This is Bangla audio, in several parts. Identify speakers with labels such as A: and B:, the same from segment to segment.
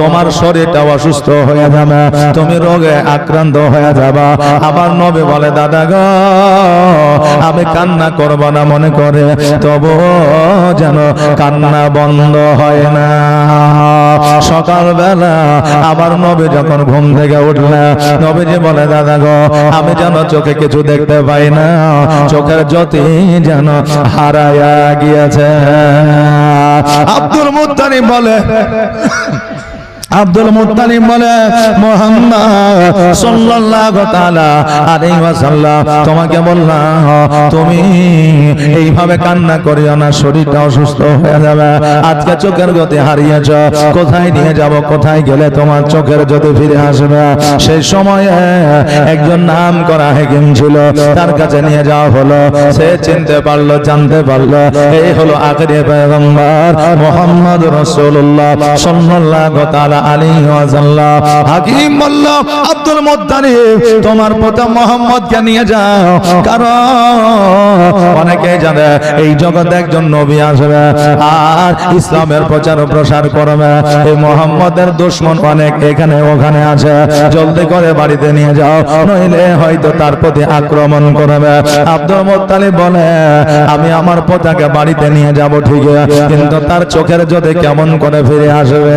A: তোমার শরীরটা অসুস্থ হয়ে যাবে, তুমি রোগে আক্রান্ত হয়ে যাবা। আবার নবী বলে, দাদা গো, আমি কান্না করব না মনে করে, তবু যেন কান্না বন্ধ হয় না। সকালবেলা আবার নবী যখন ঘুম থেকে উঠলা নবীজি বলে, দাদা গো, আমি যেন চোখে কিছু দেখতে পাই না, চোখের জ্যোতি যেন হারায়া গিয়েছে। আব্দুল মুত্তালিব বলে আব্দুল মুত্তালিব বলে, মোহাম্মদ সাল্লাল্লাহু তাআলা আলাইহি ওয়াসাল্লাম, তোমাকে বললাম, তুমি এইভাবে কান্না করিও না, শরীরটা অসুস্থ হয়ে যাবে। আজকে চোখের গতি হারিয়েছ, কোথায় নিয়ে যাব, কোথায় গেলে তোমার চোখের জ্যোতি ফিরে আসবে? সেই সময়ে একজন নাম করা হেকিম ছিল, তার কাছে নিয়ে যাওয়া হলো। সে চিনতে পারল, জানতে পারল, এই হলো আখরি পয়গম্বর মোহাম্মদ রাসূলুল্লাহ সাল্লাল্লাহু তাআলা দুশ্মন অনেক এখানে ওখানে আছে। জলদি করে বাড়িতে নিয়ে যাও, নইলে হয়তো তার প্রতি আক্রমণ করবে। আব্দুল মুত্তালিব বলে, আমি আমার পোতাকে বাড়িতে নিয়ে যাব ঠিক কিন্তু তার চোখের যদি কেমন করে ফিরে আসবে?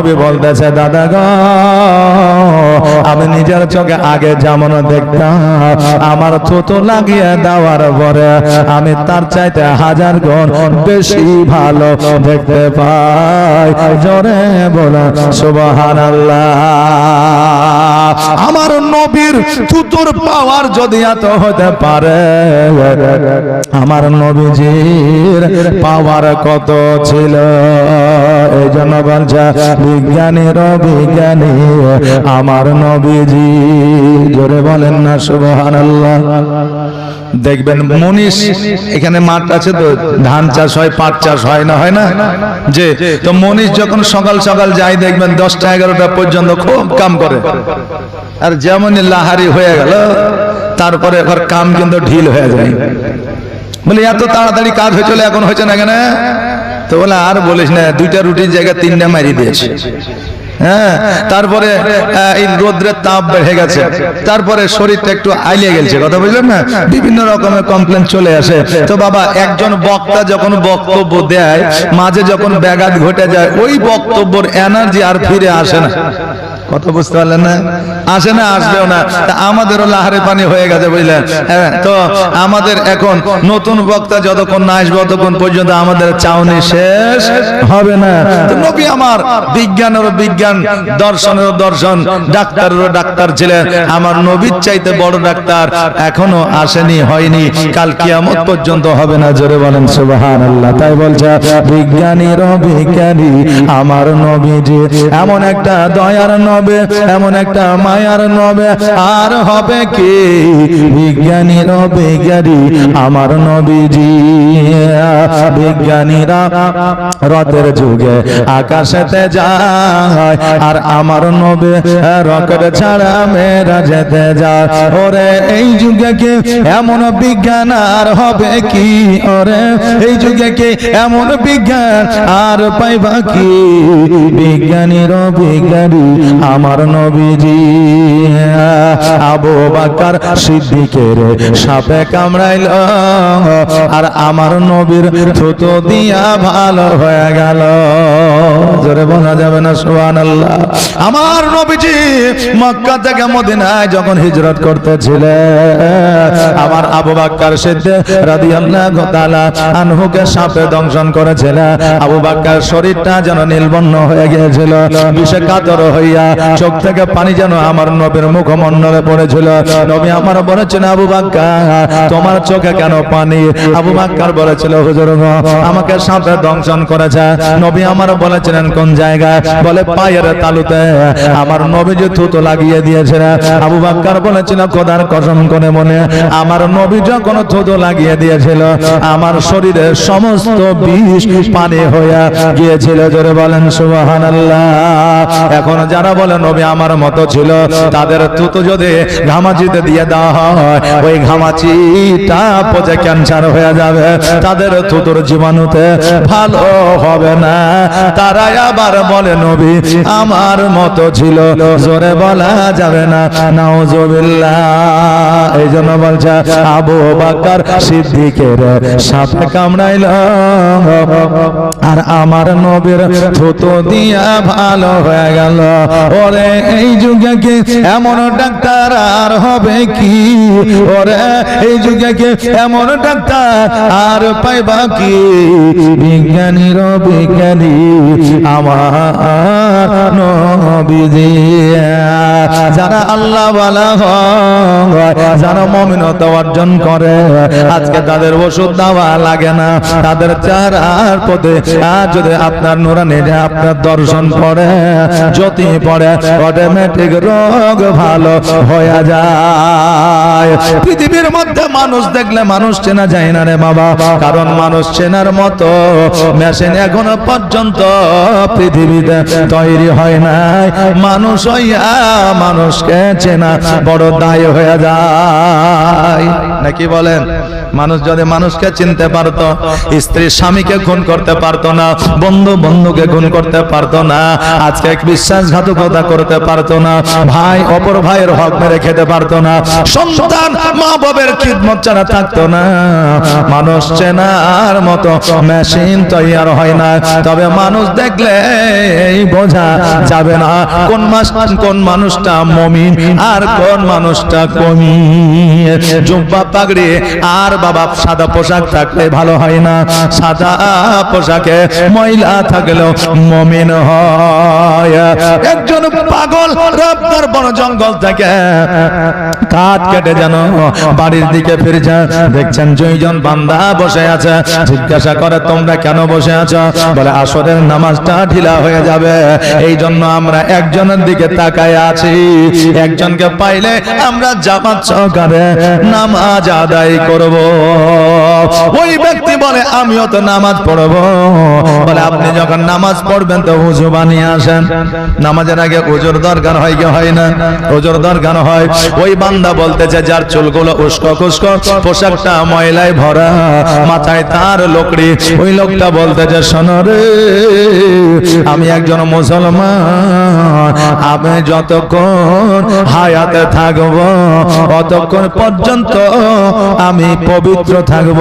A: নবী বলতেছে, দাদা গো, আমি নিজের চোখে আগে যেমন দেখতাম, আমার থুতু লাগিয়ে দেওয়ার পরে আমি তার চাইতে হাজার গুণ বেশি ভালো দেখতে পাই। জোরে বলা সুবহান আমার নবীর থুতুর পাওয়ার যদি এত হতে পারে, আমার নবীজির পাওয়ার কত ছিল? এই জন্য বলছে বিজ্ঞানীর বিজ্ঞানী আমার নবীজি, জোরে বলেন না সুবহান দেখবেন মনীষ এখানে মাঠ আছে তো, ধান চাষ হয়, পাট চাষ হয় না হয় না? যে তো মনীষ যখন সকাল সকাল যায়, দেখবেন দশটা এগারোটা পর্যন্ত খুব কাম করে। আর যেমন লাহারি হয়ে গেল। তারপরে এবার কাম কিন্তু ঢিল হয়ে যায়। বলে, এত তাড়াতাড়ি কাজ হয়ে চলে, এখন হয়েছে না কেন? তো বলে, আর বলিস না, দুইটা রুটির জায়গায় তিনটা মারি দিয়েছে। হ্যাঁ তারপরে এই রোদ্রের তাপ বেড়ে গেছে। তারপরে শরীরটা একটু আইলিয়ে গেছে, কথা বুঝলেন না? বিভিন্ন রকমের কমপ্লেন চলে আসে। তো বাবা, একজন বক্তা যখন বক্তব্য দেয়, মাঝে যখন ব্যাঘাত ঘটে যায়, ওই বক্তব্যের এনার্জি আর ফিরে আসে না। কথা বুঝতে পারলেন না? আসে না, আসবেও না। তা আমাদেরও লাহারে পানি হয়ে গেছে বুঝলেন? হ্যাঁ তো আমাদের এখন নতুন বক্তা যতক্ষণ না আসবে ততক্ষণ পর্যন্ত আমাদের চাউনি শেষ হবে না। নবী আমার বিজ্ঞানেরও বিজ্ঞান, দর্শনেরও দর্শন, ডাক্তারেরও ডাক্তার ছিলেন। আমার নবীর চাইতে বড় ডাক্তার এখনও আসেনি, হয়নি। কাল কিয়ামত পর্যন্ত হবে না, জোরে বলেন সুবহান আল্লাহ তাই বলছে, বিজ্ঞানীরও বিজ্ঞানী, আমার নবীজি এমন একটা দয়ার নবে এমন একটা মায়ার নবে। আর হবে কি? বিজ্ঞানীরও বিজ্ঞানী, আমার নবীজি। বিজ্ঞানীরা রথের যুগে আকাশেতে যায়, আর আমার নবে রকেট ছাড়া মেয়েরা যেতে যায়। ওরে, এই যুগে কে এমন বিজ্ঞান আর হবে কি? ওরে, এই যুগে কে এমন বিজ্ঞান আর পাইবা কি? বিজ্ঞানীর বিজ্ঞানী আমার নবীজি, আবু বাকার সিদ্দিকের সাপে কামড়াইল। আর আমার নবীর থুতো দিয়া ভালো হয়ে গেল। জোরে বলা যাবে না সুবহান আল্লাহ আমার নবীজি মক্কা থেকে মদিনায় যখন হিজরত করতেছিলেন আমার আবু বাক্কার সিদ্ধে রাদিয়াল্লাহু তাআলা আনহুকে সাপে দংশন করেছিল। আবু বাক্কার শরীরটা যেন নীলবর্ণ হয়ে গিয়েছিল, বিষে কাতর হইয়া চোখ থেকে পানি যেন আমার নবীর মুখমণ্ডলে পড়েছিল। নবী আমার বলেছেন আবু বাক্কার, তোমার চোখে কেন পানি? আবু বাক্কার বলেছিল, হুজুর, আমাকে সাপে দংশন করেছে। নবী আমার বলেছিলেন, কোন জায়গায়? বলে, পায়ের তালুতে। আমার নবী যে থুতো লাগিয়ে দিয়েছিল, আবু বাক্কার বলেছিল, খোদার কসম করে মনে আমার নবী যখন থুতো লাগিয়ে দিয়েছিল, আমার শরীরের সমস্ত বিষ পানি হয়ে গিয়েছিল। জোরে বলেন, সুবহানাল্লাহ। এখন যারা বলে নবী আমার মতো ছিল। তাদের থুতো যদি ঘামাচিতে দিয়ে দেওয়া হয়, ওই ঘামাচিটা পচে ক্যান্সার হয়ে যাবে। তাদের থুতুর জীবাণুতে ভালো হবে না। তারাই আবার বলে, নবী আমার মতো ছিল। জোরে বলা যাবে না। নাউজুবিল্লাহ। এই জন্য বলছে, আবু বাকার সিদ্দিকের সাপে কামড়াইল। আর আমার নবীর থুতো দিয়া ভালো হয়ে গেল। ওরে এই যুগে কি এমন ডাক্তার আর হবে কি? ওরে এই যুগে কি এমন ডাক্তার আর পাইবা কি? বিজ্ঞানীর বিজ্ঞানী, আমার নবীজি যারা আল্লাহ বালা হয়, যারা মমিনতা অর্জন করে, আজকে তাদের ওষুধ দেওয়া লাগে না। তাদের চারার পথে আর যদি আপনার নুরানি আপনার দর্শন পড়ে জ্যোতি পড়ে অটোমেটিক রোগ ভালো হয়ে যায়। পৃথিবীর মধ্যে মানুষ দেখলে মানুষ চেনা যায় না রে বাবা। কারণ মানুষ চেনার মতো মেশিন এখনও পর্যন্ত পৃথিবীতে তৈরি হয় নাই। মানুষ হইয়া মানুষকে চেনা বড় দায় হয়ে যায়। নাকি বলেন? মানুষ যদি মানুষকে চিনতে পারতো, স্ত্রী স্বামীকে খুন করতে পারতো না, বন্ধু বন্ধুকে খুন করতে পারতো না, আজকে বিশ্বাসঘাতকতা করতে পারতো না। ভাই, অপর ভাইয়ের হক মেরে খেতে পারতো না। সন্তান মা বাবের খিদমত ছাড়া থাকতো না। মানুষ চেনার মতো মেশিন তৈয়ার হয় না। তবে মানুষ দেখলে বোঝা যাবে না কোন মাস, কোন মানুষটা মমিন আর কোন মানুষটা কমি জুব্বা পাগড়ি আর বাবা সাদা পোশাক থাকলে ভালো হয় না। সাদা পোশাকে ময়লা থাকলেও মমিন হয়। একজন পাগল আপনার বড় জঙ্গল থেকে কাঠ কেটে যেন বাড়ির দিকে ফিরছে। দেখছেন দুইজন বান্দা বসে আছে। জিজ্ঞাসা করে, তোমরা কেন বসে আছো? বলে, আসরের নামাজটা ঢিলা হয়ে যাবে। এই জন্য আমরা একজনের দিকে তাকায় আছি। একজনকে পাইলে আমরা জামাত সহকারে নামাজ আদায় করব। ওই ব্যক্তি বলে, আমিও তো নামাজ পড়ব। বলে, আপনি যখন নামাজ পড়বেন তো উজু বানিয়ে আসেন। নামাজের আগে উজুর দরকার হয় কি হয় না। উজুর দরকার হয়। ওই বান্দা বলতেছে, যার চুলগুলো উস্কো খুস্কো, পোশাকটা ময়লায় ভরা, মাথায় তার লোকড়ি। ওই লোকটা বলতেছে, শোনো রে, আমি একজন মুসলমান। আমি যতক্ষণ হায়াতে থাকব, অতক্ষণ পর্যন্ত আমি পবিত্র থাকব।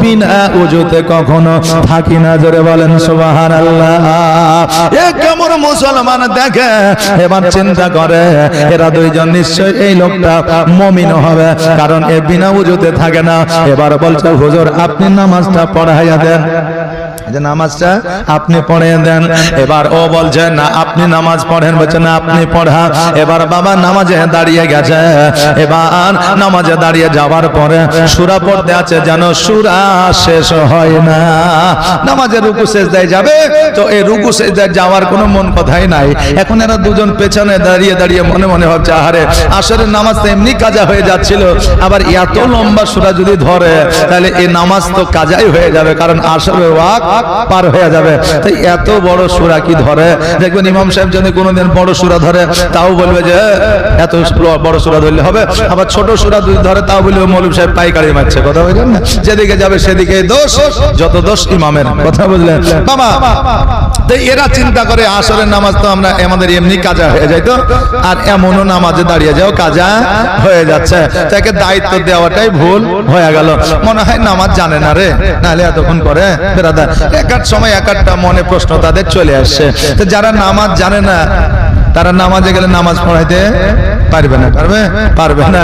A: বিনা উজুতে কখনো থাকি না। জোরে বলেন সুবাহান আল্লাহ কেমন মুসলমান দেখে এবার চিন্তা করে, এরা দুইজন নিশ্চয় এই লোকটা মমিন হবে, কারণ এ বিনা উজুতে থাকে না। এবার বলছে, হুজুর, আপনি নামাজটা পড়াইয়া দেন। যে নামাজটা আপনি পড়ে দেন। এবার ও বলছে, না, আপনি নামাজ পড়েন। বলছে আপনি পড়া। এবার বাবা নামাজে দাঁড়িয়ে গেছে। এবার নামাজে দাঁড়িয়ে যাওয়ার পরে সুরা পড়তে আছে, যেন সুরা শেষ হয় না। নামাজে রুকু শেষ দেয় যাবে, তো এই রুকু শেষ দেয় যাওয়ার কোনো মন কথাই নাই। এখন এরা দুজন পেছনে দাঁড়িয়ে দাঁড়িয়ে মনে মনে হচ্ছে আহারে, আসরের নামাজ এমনি কাজা হয়ে যাচ্ছিল। আবার এত লম্বা সুরা যদি ধরে, তাহলে এই নামাজ তো কাজাই হয়ে যাবে, কারণ আসরের ওয়াক পার হয়ে যাবে। তাই এত বড় সুরা কি ধরে? দেখবেন ইমাম সাহেব যদি কোনোদিন বড় সুরা ধরে, তাও বলবে যে, এত বড় সুরা ধরলে হবে। আবার ছোট সুরা ধরে, তাও বলবে মৌলভী সাহেব পাইকারি মারছে। কথা বললেন না? যেদিকে যাবে সেদিকে দোষ, যত দোষ ইমামের। কথা বুঝলেন? বাবা তো এরা চিন্তা করে আসরের নামাজ তো আমরা আমাদের এমনি কাজা হয়ে যায় তো। আর এমনও নামাজে দাঁড়িয়ে যাও, কাজা হয়ে যাচ্ছে। তাকে দায়িত্ব দেওয়াটাই ভুল হয়ে গেল। মনে হয় নামাজ জানে না রে। নাহলে এতক্ষণ করে বেরাদার এক এক সময় এক একটা মনে প্রশ্ন তাদের চলে আসছে তো যারা নামাজ জানে না, তারা নামাজে গেলে নামাজ পড়াইতে পারবে না, পারবে? পারবে না।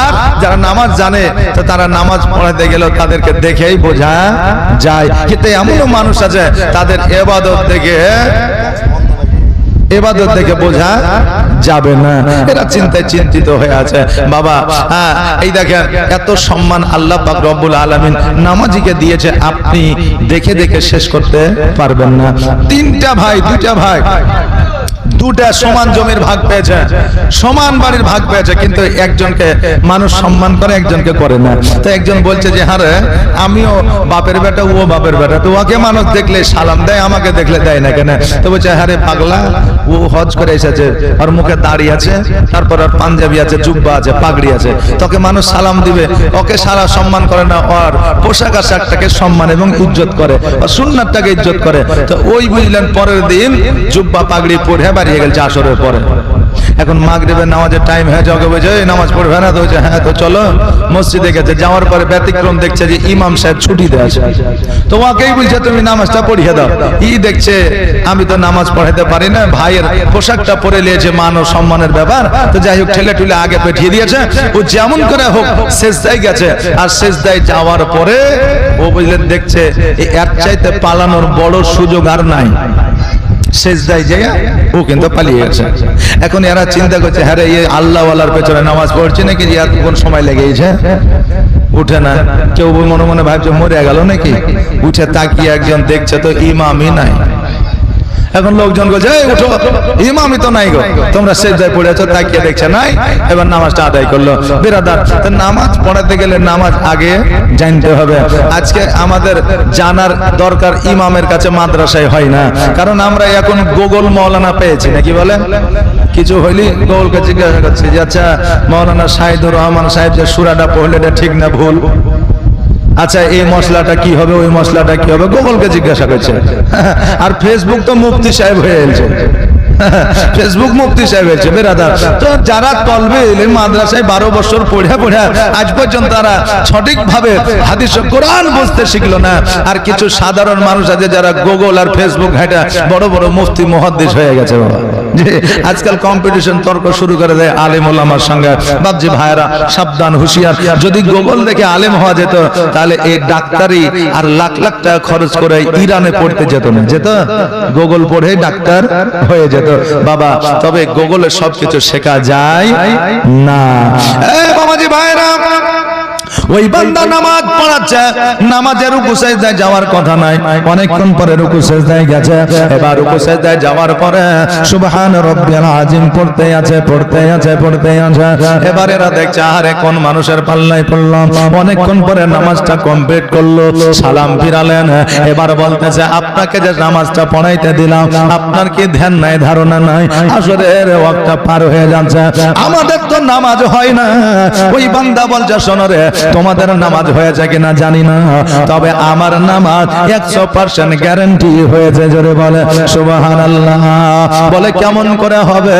A: আর যারা নামাজ জানে, তো তারা নামাজ পড়াইতে গেলেও তাদেরকে দেখেই বোঝা যায়। কিন্তু এমনও মানুষ আছে, তাদের এবাদত দেখে এবাদত দেখে বোঝা যাবে না। এরা চিন্তায় চিন্তিত হয়ে আছে। বাবা হ্যাঁ এই দেখেন এত সম্মান আল্লাহ পাক রব্বুল আলামিন নামাজিকে দিয়েছে। আপনি দেখে দেখে শেষ করতে পারবেন না। তিনটা ভাই দুইটা ভাই। দুটা সমান জমির ভাগ পেয়েছে। সমান বাড়ির ভাগ পেয়েছে, কিন্তু একজনকে মানুষ সম্মান করে, একজনকে করে না। তো একজন বলছে যে হারে আমিও বাপের বেটা, ও বাপের বেটা। তো ওকে মানুষ দেখলে সালাম দেয়, আমাকে দেখলে দেয় না কেন? তো বলছে হারে পাগলা, ও হজ করে এসেছে। আর মুখে দাড়ি আছে, তারপর আর পাঞ্জাবি আছে, জুব্বা আছে, পাগড়ি আছে। তোকে মানুষ সালাম দিবে, ওকে সারা সম্মান করে না আর পোশাক আশাকটাকে সম্মান এবং ইজ্জত করে আর সুন্নাতটাকে ইজ্জত করে। তো ওই বুঝলেন পরের দিন জুব্বা পাগড়ি পরে বাড়িয়ে গেছে আসরের পরে। এখন মাগরিবের নামাজের টাইম হয়ে যাবে বলছে "এই নামাজ পড়বে না, তো হ্যাঁ তো চলো মসজিদে গেছে। যাওয়ার পরে ব্যতিক্রম দেখছে যে ইমাম সাহেব ছুটিতে আছে। তো ওকেই বলছে, তুমি নামাজটা পড়িয়ে দাও। ই দেখছে, আমি তো নামাজ পড়াতে পারি না, ভাইয়ের পোশাকটা পরে নিয়েছে মান ও সম্মানের ব্যাপার। তো যাই হোক, ঠেলে ঠুলে আগে পেঠিয়ে দিয়েছে। ও যেমন করে হোক শেষ দায় গেছে। আর শেষ দায় যাওয়ার পরে ও বুঝলেন দেখছে এর চাইতে পালানোর বড় সুযোগ আর নাই। সেজদায় যে ও কিন্তু পালিয়ে গেছে এখন এরা চিন্তা করছে হ্যাঁ রে, আল্লাহ আল্লাহওয়ালার পেছনে নামাজ পড়ছে নাকি এত কোন সময় লেগে গেছে উঠে না। কেউ মনে মনে ভাবছে মরে গেল নাকি? উঠে তাকিয়ে একজন দেখছে তো ইমামই নাই। এখন লোকজন বলছে এই উঠো। ইমামই তো নাই গো। তোমরা সেজদায় পড়ে আছো, তাকিয়ে দেখছে নাই? এবার নামাজটা আদায় করল। বিরাদার, তো নামাজ পড়াতে গেলে নামাজ আগে জানতে হবে। আজকে আমাদের জানার দরকার ইমামের কাছে মাদ্রাসায় হয় না। কারণ আমরা এখন গোগল মৌলানা পেয়েছি, নাকি বলে কিছু হইলি গোগলকে জিজ্ঞাসা করছি যে আচ্ছা মৌলানা শাহিদুর রহমান সাহেব যে সুরাটা পড়লে এটা ঠিক না, ভুল? আচ্ছা এই মশলাটা কি হবে? ওই মশলাটা কি হবে? গুগলকে জিজ্ঞাসা করছে। আর ফেসবুক তো মুফতি সাহেব হয়ে গেছে ফেসবুক মুফতি সাহেব হয়েছে, বেরাদার। তো যারা তলবে এলেন মাদ্রাসায় বারো বছর পড়ে পড়ে, আজ পর্যন্ত তারা সঠিক ভাবে হাদিস কোরআন বুঝতে শিখলো না। আর কিছু সাধারণ মানুষ আছে যারা গুগল আর ফেসবুক ঘাটা বড় বড় মুফতি মহাদ্দেশ হয়ে গেছে, বাবা। আজকাল কম্পিটিশন তর্ক শুরু করে দেয় আলেম ওলামার সঙ্গে। বাবজি ভাইরা সাবধান, হুঁশিয়ার। যদি গুগল দেখে আলেম হওয়া যেত, তাহলে এই ডাক্তারি আর লাখ লাখ টাকা খরচ করে ইরানে পড়তে যেত না। যেত? গুগল পড়ে ডাক্তার হয়ে যেত। বাবা, তবে গুগলে সবকিছু শেখা যায় না। বাবাজি ভাইরা ওই বান্দা নামাজ পড়াচ্ছে, নামাজের রুকু সেজদায় যাওয়ার কথা নাই। অনেকক্ষণ পরে রুকু সেজদায় গেছে। এবার রুকু সেজদায় যাওয়ার পরে সুবহান রাব্বিয়াল আযীম পড়তে আছে পড়তে আছে পড়তে আছে। এবার এরা দেখছে আরে কোন মানুষের পাল্লায় পড়লাম। অনেকক্ষণ পরে নামাজটা কমপ্লিট করল, সালাম ফিরালেন। এবার বলতেছে, আপনাকে যে নামাজটা পড়াইতে দিলাম, আপনার কি ধ্যান নাই, ধারণা নাই? আসরের ওয়াক্তটা পার হয়ে যাচ্ছে। আমাদের তো নামাজ হয় না। ওই বান্দা বলছে, শোনো তোমাদের নামাজ হয়েছে কিনা জানি না। তবে আমার নামাজ একশো পার্সেন্ট গ্যারান্টি হয়েছে জোরে বলে। সুবাহান বলে, কেমন করে হবে?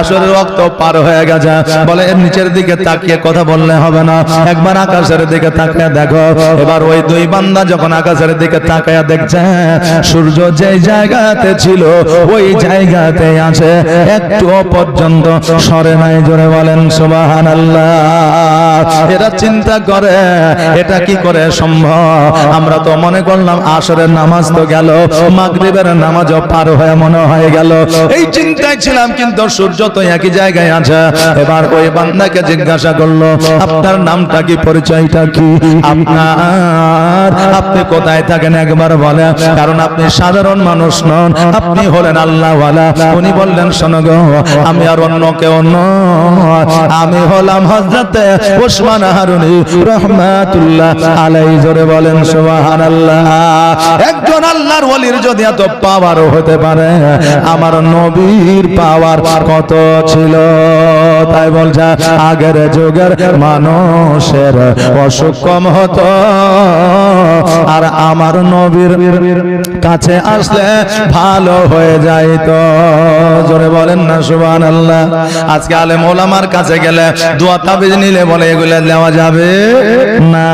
A: আসলে রক্ত পার হয়ে গেছে। বলে নিচের দিকে তাকিয়ে কথা বললে হবে না। একবার আকাশের দিকে তাকিয়ে দেখো। এবার ওই দুই বান্দা যখন আকাশের দিকে তাকিয়ে দেখছে, সূর্য যে জায়গাতে ছিল, ওই জায়গাতে আছে। একটু পর্যন্ত সরে নাই, জোরে বলেন সুবাহান এরা চিন্তা করে, এটা কি করে সম্ভব? আমরা তো মনে করলাম আসরের নামাজ তো গেল, মাগরিবের নামাজও পার হয়ে মনে হয়ে গেল। এই চিন্তায় ছিলাম, কিন্তু সূর্য তো একই জায়গায় আছে। এবার ওই বান্দাকে জিজ্ঞাসা করল, আপনার নামটা কি, পরিচয়টা কি? আপনার, আপনি কোথায় থাকেন একবার বলে, কারণ আপনি সাধারণ মানুষ নন, আপনি হলেন আল্লাহওয়ালা। উনি বললেন, শোনো গো, আমি আর অন্য কেউ নয়, আমি হলাম হজরতে ওসমান হারুনি কত ছিল? তাই বলছে, আগের যুগের মানুষের অসুখ কম হতো। আর আমার নবীর কাছে আসলে ভালো হয়ে যাইতো। জোরে বলেন না, সুবহানাল্লাহ। আজকে আলেম ওলামার কাছে গেলে দোয়া তাবিজ নিলে বলে, এগুলো দেওয়া যাবে? না।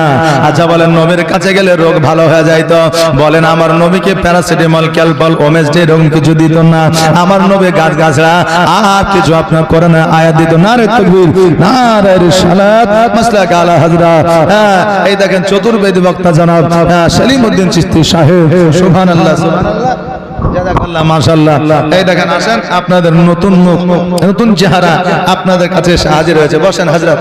A: আচ্ছা বলেন নবীর কাছে গেলে রোগ ভালো হয়ে যায় তো? বলেন আমার নবীকে প্যারাসিটামল ক্যালপল ওমেস্টে এরকম কিছু দিত না। আমার নবী গাছ গাছরা আর কিছু আপনার করে না আয়াত দিত না রে তকবীর? না রে রিসালাত মাসলাক আলা হযরত। হ্যাঁ, এই দেখেন চতুর্বেদী বক্তা জনাব হ্যাঁ, সেলিম উদ্দিন চিশতি সাহেব। সুবহানাল্লাহ সুবহানাল্লাহ। এই দেখেন আসেন আপনাদের নতুন মুখ নতুন চেহারা আপনাদের কাছে হাজির হয়েছে। বসেন হযরত।